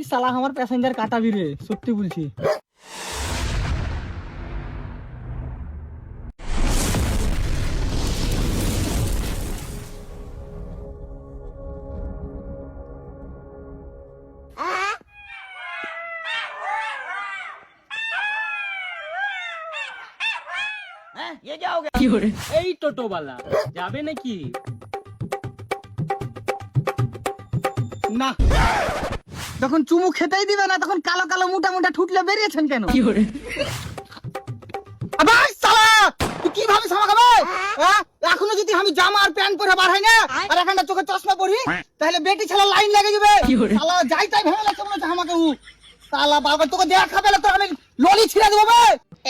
তুই সালা আমার প্যাসেঞ্জার কাটাবি রে সত্যি বলছি। এই টোটোওয়ালা যাবে নাকি? না। যখন চুমু খেতেই দিবে না তখন কালো কালো মোটা মোটা ঠুটলে বেরিয়েছেন কেন? সালা! তুই কি ভাবিস আমাকে? হ্যাঁ? এখনও যদি আমি জামা আর প্যান্ট পরে বার হয় না আর এখানটা চোখে চশমা পরি তাহলে বেটি ছেলে লাইন লেগে যাবে সালা যাই তাই ভেবে লাগছে মনে হচ্ছে আমাকে উ। সালা বাবা তোকে দেখাবে না তো আমি ললি ছিঁড়ে দেবো বে।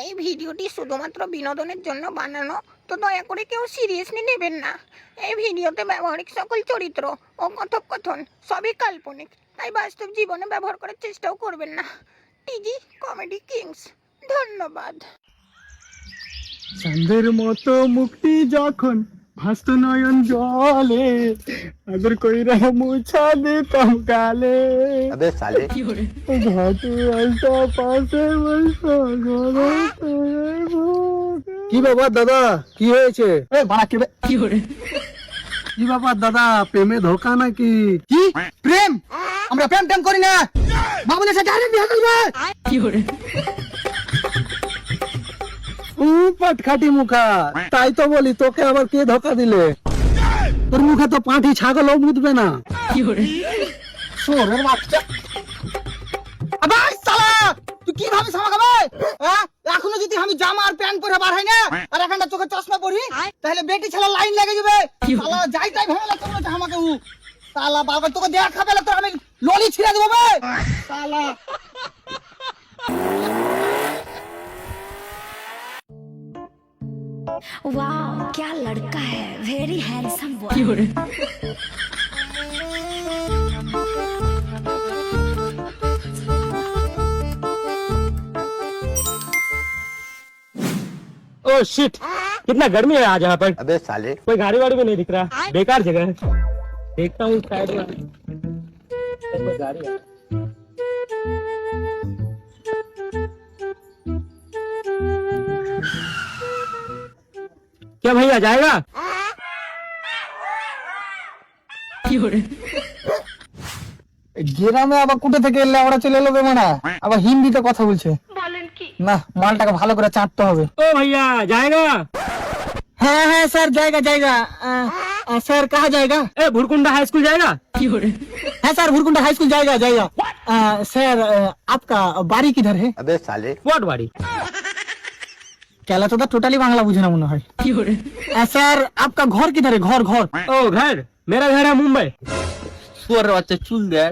এই ভিডিওটি শুধুমাত্র বিনোদনের জন্য বানানো তো দয়া করে কেউ সিরিয়াসলি নেবেন না। এই ভিডিওতে ব্যবহারিক সকল চরিত্র ও কথোপকথন সবই কাল্পনিক। তাই বাস্তব জীবনে ব্যবহার করার চেষ্টাও করবেন না। টিজি কমেডি কিংস ধন্যবাদ। সন্ধের মতো মুক্তি যখন ভাস্ত নয়ন জলে আদর কইরা মুছা দিতাম কালে আবে সালে। কি হরে ঘাটে আলতা পাশে বসো কি বাবা দাদা? কি হয়েছে? এ বাড়া কি হরে কি ব্যাপার দাদা প্রেমে ধোকা নাকি? কি? প্রেম? আমরা প্রেম টেম করি না। বাবুদের সাথে ডাইরেক্ট বিয়ে করবে উ পাটখাটি মুখা। তাই তো বলি তোকে আবার কে ধোকা দিলে? তোর মুখে তো পাঁঠি ছাগলও মুতবে না। কি শোরের বাচ্চা আবার সালা! তুই কি ভাবিস আমাকে বে? হ্যাঁ? এখনও যদি আমি জামা আর প্যান্ট পরে বার হয় না আর এখানটা চোখে চশমা পরি তাহলে বেটি ছেলে লাইন লেগে যাবে সালা যাই তাই ভেবে লাগছে মনে হচ্ছে আমাকে উ সালা বাবা তোকে দেখাবে না তো আমি ললি ছিঁড়ে দেবো বে সালা वाह क्या लड़का है वेरी हैंडसम बॉय ओ शिट कितना गर्मी है आज यहाँ पर अबे साले कोई गाड़ी वाड़ी भी नहीं दिख रहा बेकार जगह है देखता हूँ साइड में कोई गाड़ी है क्या भैया जाएगा গ্রামে আবার কুটে থেকে এলে আমরা চলে এলো বেমানা আবার হিন্দিতে কথা বলছে না মালটাকে ভালো করে চাটতে হবে ओ भैया जाएगा হ্যাঁ হ্যাঁ স্যার জায়গা জায়গা স্যার कहाँ जाएगा ए भुरकुंडा हाई स्कूल जाएगा है सर भुरकुंडा हाई स्कूल जाएगा जाएगा अ, सर अ, आपका बाड़ी किधर है अबे साले व्हाट बाड़ी কেলা তো টোটালি বাংলা বুঝে না মনে হয় अ, স্যার आपका घर किधर है घर घर ओ घर मेरा घर है मुंबई সুয়ারের বাচ্চা চুল দেখ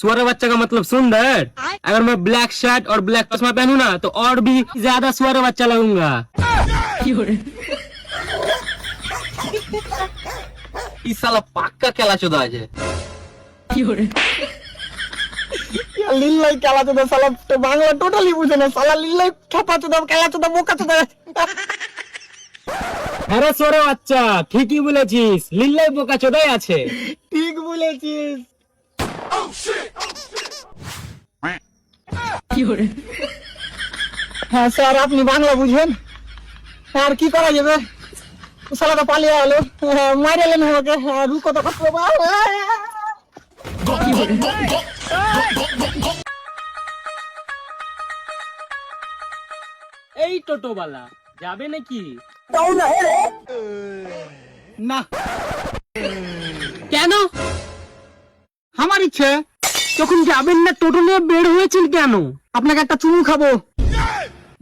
सुअर बच्चा का मतलब सुंदर। अगर मैं ब्लैक शर्ट और ब्लैक चश्मा पहनू ना तो और भी ज्यादा सुअर बच्चा लगूंगा। इस साल पाक्का कैला चौदह आज লিল্লাই কেলা চোদা সালা বাংলা টোটালি বুঝে না সালা লিল্লাই ঠাপা চোদা কেলা চোদা বোকা চোদা হ্যাঁ সরে বাচ্চা ঠিকই বলেছিস লিল্লাই বোকা চোদাই আছে ঠিক বলেছিস হ্যাঁ স্যার আপনি বাংলা বুঝেন। আর কি করা যাবে? শালাটা পালিয়ে এলো। হ্যাঁ, মারে এলেন আমাকে। হ্যাঁ, রুকো তো কষ্ট এই টোটোওয়ালা যাবে নাকি? না। হয়েছে? যখন যাবেন না টোটো নিয়ে বের হয়েছেন কেন? আপনাকে একটা চুমু খাব।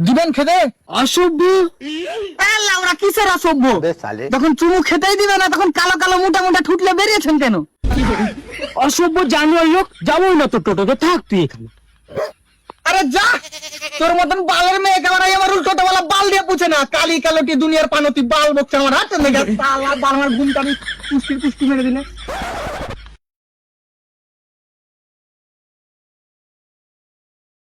দিবেন খেতে? অসভ্য। কিসের অসভ্য? যখন চুমু খেতেই দিবে না তখন কালো কালো মোটা মোটা ঠুটলে বেরিয়েছেন কেন? অসভ্য যাবোই না তো টোটোতে থাক তুই এখানে। আরে যা! তোর মতন বালের মেয়ে কেমন আমার উল্টোটা বলা বাল দিয়ে পুছে না। কালি কালোটি দুনিয়ার পানতি বাল বকছে আমার হাতে বাল ঘুমটা আমি পুষ্টি পুষ্টি মেরে দিলে।